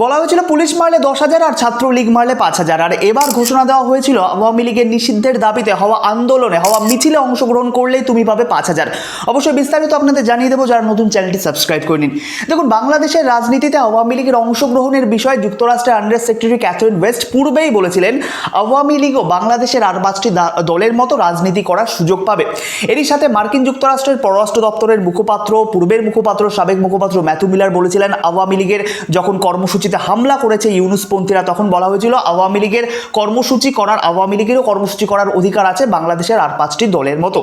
বলা হয়েছিল পুলিশ মারলে দশ হাজার আর ছাত্রলীগ মারলে পাঁচ হাজার। আর এবার ঘোষণা দেওয়া হয়েছিল আওয়ামী লীগের নিষিদ্ধের দাবিতে হওয়া আন্দোলনে, হওয়া মিছিলে অংশগ্রহণ করলেই তুমি পাবে পাঁচ হাজার। অবশ্যই বিস্তারিত আপনাদের জানিয়ে দেবো যারা নতুন চ্যানেলটি সাবস্ক্রাইব করে নিন দেখুন, বাংলাদেশের রাজনীতিতে আওয়ামী লীগের অংশগ্রহণের বিষয়ে যুক্তরাষ্ট্রের আন্ডার সেক্রেটারি ক্যাথরিন ওয়েস্ট পূর্বেই বলেছিলেন আওয়ামী লীগও বাংলাদেশের আর পাঁচটি দলের মতো রাজনীতি করার সুযোগ পাবে। এরই সাথে মার্কিন যুক্তরাষ্ট্রের পররাষ্ট্র দপ্তরের মুখপাত্র, পূর্বের মুখপাত্র, সাবেক মুখপাত্র ম্যাথু মিলার বলেছিলেন আওয়ামী লীগের যখন কর্মসূচিতে হামলা করেছে ইউনুসপন্থীরা। তখন বলা হয়েছিল, আওয়ামী লীগের কর্মসূচি করার, আওয়ামী লীগেরও কর্মসূচি করার অধিকার আছে বাংলাদেশের আর পাঁচটি দলের মতো।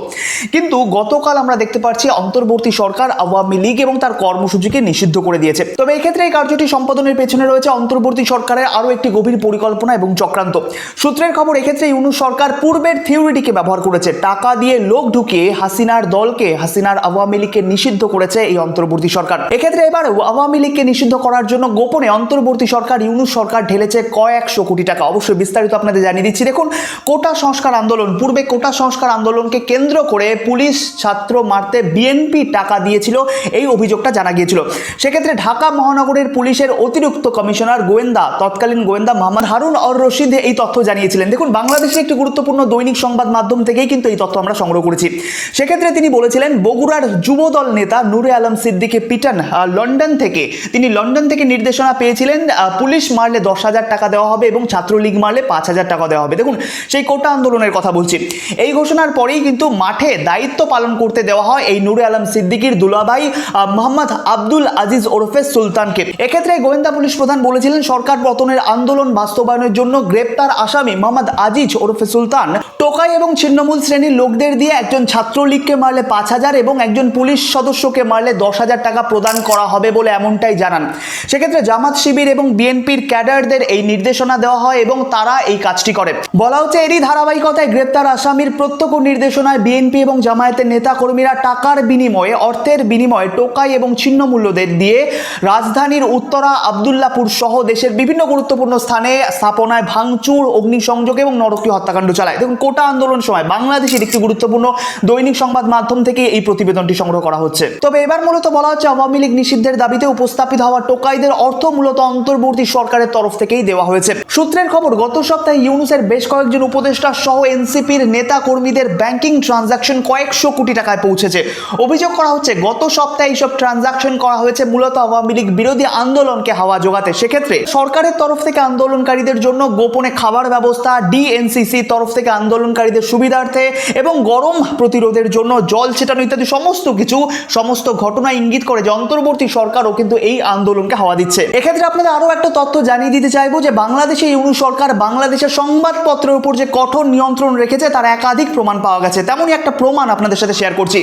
কিন্তু গতকাল আমরা দেখতে পাচ্ছি, অন্তর্বর্তী সরকার আওয়ামী লীগ এবং তার কর্মসূচিকে নিষিদ্ধ করে দিয়েছে। তবে এই ক্ষেত্রে এই কার্যটি সম্পাদনের পেছনে রয়েছে অন্তর্বর্তী সরকারের আরও একটি গভীর পরিকল্পনা এবং চক্রান্ত। সূত্রের খবর, এক্ষেত্রে ইউনুস সরকার পূর্বের থিওরিটিকে ব্যবহার করেছে। টাকা দিয়ে লোক ঢুকিয়ে হাসিনার দলকে, হাসিনার আওয়ামী লীগকে নিষিদ্ধ করেছে এই অন্তর্বর্তী সরকার। এক্ষেত্রে এবার আওয়ামী লীগকে নিষিদ্ধ করার জন্য গোপনে অন্তর্বর্তী সরকার, ইউনুস সরকার ঢেলেছে কয়েকশো কোটি টাকা। অবশ্যই বিস্তারিত আপনাদের জানিয়ে দিচ্ছি। দেখুন, কোটা সংস্কার আন্দোলন, পূর্বে কোটা সংস্কার আন্দোলনকে কেন্দ্র করে পুলিশ ছাত্র মারতে বিএনপি টাকা দিয়েছিল, এই অভিযোগটা জানা গিয়েছিল। সেক্ষেত্রে ঢাকা মহানগরের পুলিশের অতিরিক্ত কমিশনার গোয়েন্দা, তৎকালীন গোয়েন্দা মোহাম্মদ হারুন অর রশিদ এই তথ্য জানিয়েছিলেন। দেখুন বাংলাদেশের একটি গুরুত্বপূর্ণ দৈনিক সংবাদ মাধ্যম থেকেই কিন্তু এই তথ্য আমরা সংগ্রহ করেছি। সেক্ষেত্রে তিনি বলেছিলেন, বগুড়ার যুবদল নেতা নুরে আলম সিদ্দিকে পিটান লন্ডন থেকে, তিনি লন্ডন থেকে নির্দেশনা পেয়েছিলেন পুলিশ মারলে দশ হাজার টাকা দেওয়া হবে এবং ছাত্রলীগ মারলে পাঁচ হাজার টাকা দেওয়া হবে। দেখুন, সেই কোটা আন্দোলনের কথা বলছি। এই ঘোষণার পরেই কিন্তু মাঠে দায়িত্ব পালন করতে দেওয়া হয় এই নুরে আলম সিদ্দিকির দুলাভাই মোহাম্মদ আব্দুল আজিজ ওরফে সুলতানকে। এক্ষেত্রে গোয়েন্দা পুলিশ প্রধান বলেছিলেন, সরকার পতনের আন্দোলন বাস্তবায়নের জন্য গ্রেপ্তার আসামি মোহাম্মদ আজিজ ওরফে সুলতান, টোকাই এবং ছিন্নমূল শ্রেণির লোকদের দিয়ে একজন ছাত্রলীগকে মারলে পাঁচ হাজার এবং একজন পুলিশ সদস্যকে মারলে দশ হাজার টাকা প্রদান করা হবে বলে এমনটাই জানান। সেক্ষেত্রে জামাত শিবির এবং বিএনপির ক্যাডারদের এই নির্দেশনা দেওয়া হয় এবং তারা এই কাজটি করে। বলা হচ্ছে এরই ধারাবাহিকতায় গ্রেপ্তার আসামির প্রত্যক্ষ নির্দেশনায় বিএনপি এবং জামায়াতের নেতাকর্মীরা টাকার বিনিময়ে, অর্থের বিনিময়ে টোকাই এবং ছিন্নমূল্যদের দিয়ে রাজধানীর উত্তরা, আবদুল্লাপুর সহ দেশের বিভিন্ন গুরুত্বপূর্ণ স্থানে স্থাপনায় ভাঙচুর, অগ্নিসংযোগ এবং নরকীয় হত্যাকাণ্ড চালায়। দেখুন, কোটা আন্দোলন সময় বাংলাদেশের একটি গুরুত্বপূর্ণ দৈনিক সংবাদ মাধ্যম থেকে এই প্রতিবেদনটি সংগ্রহ করা হচ্ছে। তবে এবার মূলত বলা হচ্ছে আওয়ামী লীগ নিষিদ্ধের দাবিতে উপস্থাপিত হওয়া টোকাইদের অর্থ মূলত অন্তর্বর্তী সরকারের তরফ থেকেই দেওয়া হয়েছে। সূত্রের খবর, গত সপ্তাহে ইউনুসের বেশ কয়েকজন উপদেষ্টা সহ এনসিপির নেতা কর্মীদের ব্যাংকিং ট্রানজাকশন কয়েকশো কোটি টাকায় পৌঁছেছে। অভিযোগ করা হচ্ছে, গত সপ্তাহে এইসব ট্রানজাকশন করা হয়েছে মূলত আওয়ামী লীগ বিরোধী আন্দোলনকে হাওয়া জোগাতে সেক্ষেত্রে সরকারের তরফ থেকে আন্দোলনকারীদের জন্য গোপনে খাবার ব্যবস্থা, ডিএনসিসি তরফ থেকে আন্দোলনকারীদের সুবিধার্থে এবং গরম প্রতিরোধের জন্য জল ছেটানো ইত্যাদি সমস্ত কিছু, সমস্ত ঘটনা ইঙ্গিত করে যে অন্তর্বর্তী সরকারও কিন্তু এই আন্দোলনকে হাওয়া দিচ্ছে। এক্ষেত্রে আপনাদের আরও একটা তথ্য জানিয়ে দিতে চাইব যে বাংলাদেশে ইউনু সরকার বাংলাদেশের সংবাদপত্রের উপর যে কঠোর নিয়ন্ত্রণ রেখেছে, তার একাধিক প্রমাণ পাওয়া গেছে। তেমনই একটা প্রমাণ আপনাদের সাথে শেয়ার করছি।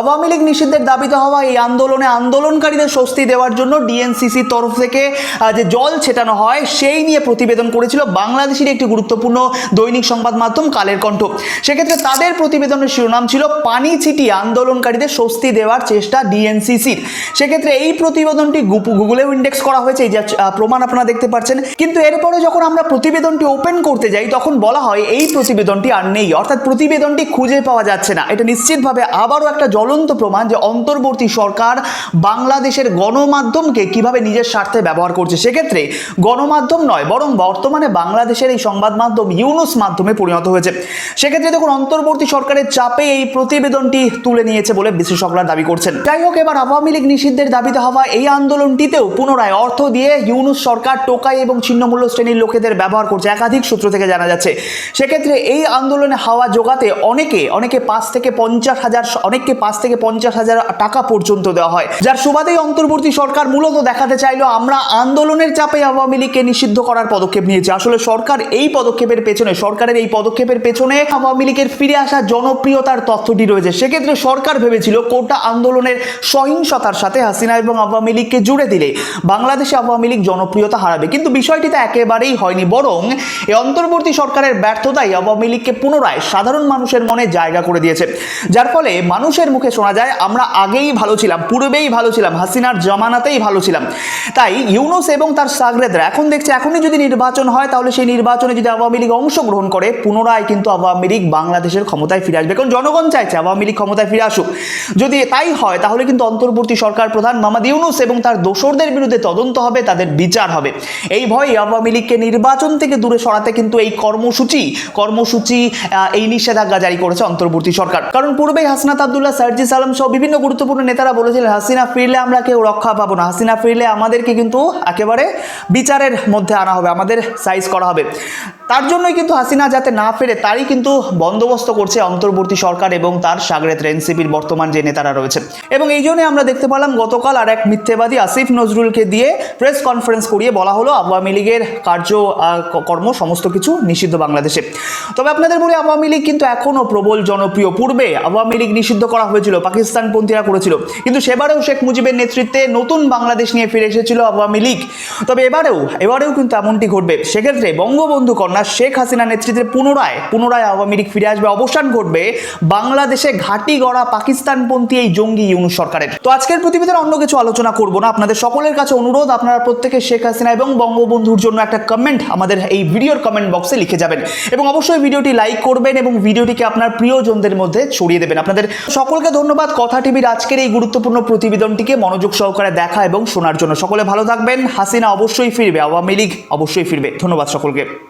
আওয়ামী লীগ নিষিদ্ধের দাবিতে হওয়া এই আন্দোলনে আন্দোলনকারীদের স্বস্তি দেওয়ার জন্য ডিএনসিসির তরফ থেকে যে জল ছেটানো হয়, সেই নিয়ে প্রতিবেদন করেছিল বাংলাদেশের একটি গুরুত্বপূর্ণ দৈনিক সংবাদ মাধ্যম কালের কণ্ঠ। সেক্ষেত্রে তাদের প্রতিবেদনের শিরোনাম ছিল, পানি ছিটিয়ে আন্দোলনকারীদের স্বস্তি দেওয়ার চেষ্টা ডিএনসিসির। সেক্ষেত্রে এই প্রতিবেদনটি গুগলেও ইন্ডেক্স করা হয়েছে যে প্রমাণ আপনারা দেখতে পাচ্ছেন। কিন্তু এরপরে যখন আমরা প্রতিবেদনটি ওপেন করতে যাই, তখন বলা হয় এই প্রতিবেদনটি আর নেই। অর্থাৎ প্রতিবেদনটি খুঁজে পাওয়া যাচ্ছে না। এটা নিশ্চিতভাবে আবারও একটা জ্বলন্ত প্রমাণ যে অন্তর্বর্তী সরকার বাংলাদেশের গণমাধ্যমকে কীভাবে নিজের স্বার্থে ব্যবহার করছে। সেক্ষেত্রে গণমাধ্যম নয়, বরং বর্তমানে বাংলাদেশের এই সংবাদ মাধ্যম ইউনুস মাধ্যমে পরিণত হয়েছে। সেক্ষেত্রে দেখুন, অন্তর্বর্তী সরকারের চাপে এই প্রতিবেদনটি তুলে নিয়েছে বলে বিশেষজ্ঞরা দাবি করছেন। যাই হোক, এবার আওয়ামী লীগ নিষিদ্ধের দাবিতে হওয়া এই আন্দোলনটিতেও পুনরায় অর্থ দিয়ে ইউনুস সরকার টোকাই এবং ছিন্নমূল্য শ্রেণির লোকেদের ব্যবহার করছে, একাধিক সূত্র থেকে জানা যাচ্ছে। সেক্ষেত্রে এই আন্দোলনে হাওয়া জোগাতে অনেকে অনেকে পাঁচ থেকে পঞ্চাশ হাজার, অনেককে পাঁচ থেকে পঞ্চাশ হাজার টাকা পর্যন্ত দেওয়া হয়। যার সুবাদেই অন্তর্বর্তী সরকার মূলত দেখাতে চাইলো, আমরা আন্দোলনের চাপে আওয়ামী লীগকে নিষিদ্ধ করার পদক্ষেপ নিয়েছি। আসলে সরকার এই পদক্ষেপের পেছনে, সরকারের এই পদক্ষেপের পেছনে আওয়ামী লীগের ফিরে আসা জনপ্রিয়তার তথ্যটি রয়েছে। সেক্ষেত্রে সরকার ভেবেছিল কোটা আন্দোলনের সহিংসতার সাথে হাসিনা এবং আওয়ামী লীগকে জুড়ে দিলে বাংলাদেশে আওয়ামী লীগ জনপ্রিয়তা হারাবে। কিন্তু বিষয়টি তো একেবারেই হয়নি, বরং এই অন্তর্বর্তী সরকারের ব্যর্থতাই আওয়ামী লীগকে পুনরায় সাধারণ মানুষের মনে জায়গা করে দিয়েছে। যার ফলে মানুষের মুখে শোনা যায়, আমরা আগেই ভালো ছিলাম, পূর্বেই ভালো ছিলাম, হাসিনার জমানাতেই ভালো ছিলাম। তাই ইউনুস এবং তার সাগরেদরা এখন দেখছে, এখনই যদি নির্বাচন হয়, তাহলে সেই নির্বাচনে যদি আওয়ামী লীগ অংশগ্রহণ করে, পুনরায় কিন্তু আওয়ামী লীগ বাংলাদেশের ক্ষমতায় ফিরে আসবে। কারণ জনগণ চাইছে আওয়ামী লীগ ক্ষমতায় ফিরে আসুক। যদি তাই হয়, তাহলে কিন্তু অন্তর্বর্তী সরকার প্রধান মামাদ ইউনুস এবং তার দোসরদের বিরুদ্ধে তদন্ত হবে। তাদের বিচার হবে। এই ভয়ে আওয়ামী লীগকে নির্বাচন থেকে দূরে সরাতে কিন্তু এই কর্মসূচি কর্মসূচি এই নিষেধাজ্ঞা জারি করেছে অন্তর্বর্তী সরকার। কারণ পূর্বেই হাসনাত আবদুল্লাহ, সার্জি সালাম সহ বিভিন্ন গুরুত্বপূর্ণ নেতারা বলেছিলেন, হাসিনা ফিরলে আমরা কেউ রক্ষা পাবো না। হাসিনা ফিরলে আমাদেরকে কিন্তু একেবারে বিচারের মধ্যে আনা হবে, আমাদের সাইজ করা হবে। তার জন্যই কিন্তু হাসিনা যাতে না ফেরে, তারই কিন্তু বন্দোবস্ত করছে অন্তর্বর্তী সরকার এবং তার সাগরেত এনসিপির বর্তমান যে নেতারা রয়েছে। এবং এই জন্যই আমরা দেখতে পেলাম গতকাল আর এক মিথ্যেবাদী আসিফ নজরুলকে দিয়ে প্রেস কনফারেন্স করিয়ে বলা হলো আওয়ামী লীগের কার্য কর্ম সমস্ত কিছু নিষিদ্ধ বাংলাদেশে। তবে আপনাদের বলি আওয়ামী লীগ কিন্তু এখনও প্রবল জনপ্রিয়। পূর্বে আওয়ামী লীগ নিষিদ্ধ করা হয়েছিল, পাকিস্তানপন্থীরা করেছিল। কিন্তু সেবারেও শেখ মুজিবের নেতৃত্বে নতুন বাংলাদেশ নিয়ে ফিরে এসেছিল আওয়ামী লীগ। তবে এবারেও এবারেও কিন্তু এমনটি ঘটবে। সেক্ষেত্রে বঙ্গবন্ধু কন্যা শেখ হাসিনা নেতৃত্বে পুনরায় পুনরায় আওয়ামী লীগ ফিরে আসবে। অবসান ঘটবে বাংলাদেশে ঘাঁটি গড়া পাকিস্তানপন্থী এই জঙ্গি ইউনুস সরকারের। তো আজকের প্রতিবেদনে অন্য কিছু আলোচনা করব না। আপনাদের সকলের কাছে অনুরোধ আপনারা প্রত্যেকে শেখ হাসিনা এবং বঙ্গবন্ধুর জন্য একটা কমেন্ট আমাদের এই ভিডিওর কমেন্ট বক্সে লিখে যাবেন। এবং অবশ্যই ভিডিওটি লাইক করবেন এবং ভিডিওটিকে আপনার প্রিয়জনদের মধ্যে ছড়িয়ে দেবেন। আপনাদের সকলকে ধন্যবাদ। কথা টিভির আজকের এই গুরুত্বপূর্ণ প্রতিবেদনটিকে মনোযোগ সহকারে দেখা এবং শোনার জন্য। সকলে ভালো থাকবেন। হাসিনা অবশ্যই ফিরবে। আওয়ামী লীগ অবশ্যই ফিরবে। ধন্যবাদ সকলকে।